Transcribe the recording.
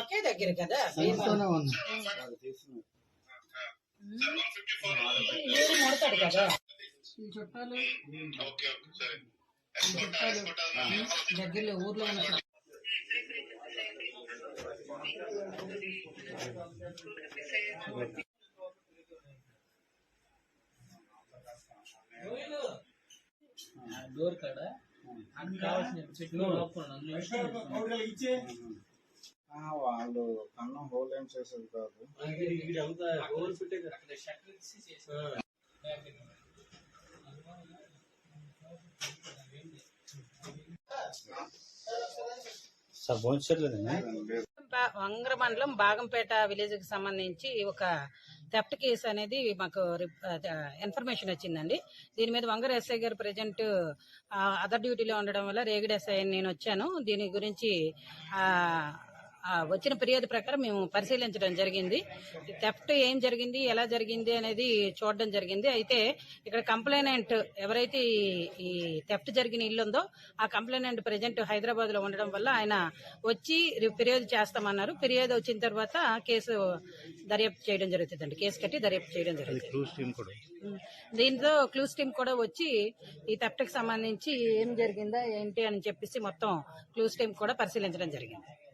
ఒకే దగ్గర కదా ఊరు ముడతాడు కదా ఈ చుట్టాలు ఈ చుట్టాలు దగ్గరలో ఊర్లో ఉన్న. డోర్ కాడ కావాల్సిన చెట్లు. ఆ, వాళ్ళు కన్నం హోల్ ఏం చేసేది కాదు. వంగర మండలం బాగంపేట విలేజ్కి సంబంధించి ఒక థెఫ్ట్ కేసు అనేది మాకు ఇన్ఫర్మేషన్ వచ్చిందండి. దీని మీద వంగర ఎస్ఐ గారు ప్రజెంట్ అదర్ డ్యూటీలో ఉండడం వల్ల రేగడి ఎస్ఐ నేను వచ్చాను. దీని గురించి వచ్చిన ఫిర్యాదు ప్రకారం మేము పరిశీలించడం జరిగింది. థెఫ్ట్ ఏం జరిగింది ఎలా జరిగింది అనేది చూడడం జరిగింది. అయితే ఇక్కడ కంప్లైనెంట్ ఎవరైతే ఈ- థెఫ్ట్ జరిగిన ఇల్లు ఉందో ఆ కంప్లైనెంట్ ప్రజెంట్ హైదరాబాద్లో ఉండడం వల్ల ఆయన వచ్చి ఫిర్యాదు చేస్తామన్నారు. ఫిర్యాదు వచ్చిన తర్వాత కేసు దర్యాప్తు చేయడం జరుగుతుందండి. కేసు కట్టి దర్యాప్తు చేయడం జరుగుతుంది. దీంతో క్లూస్ టీమ్ కూడా వచ్చి ఈ థెఫ్ట్కి సంబంధించి ఏం జరిగిందా ఏంటి అని చెప్పేసి మొత్తం క్లూస్ టీమ్ కూడా పరిశీలించడం జరిగింది.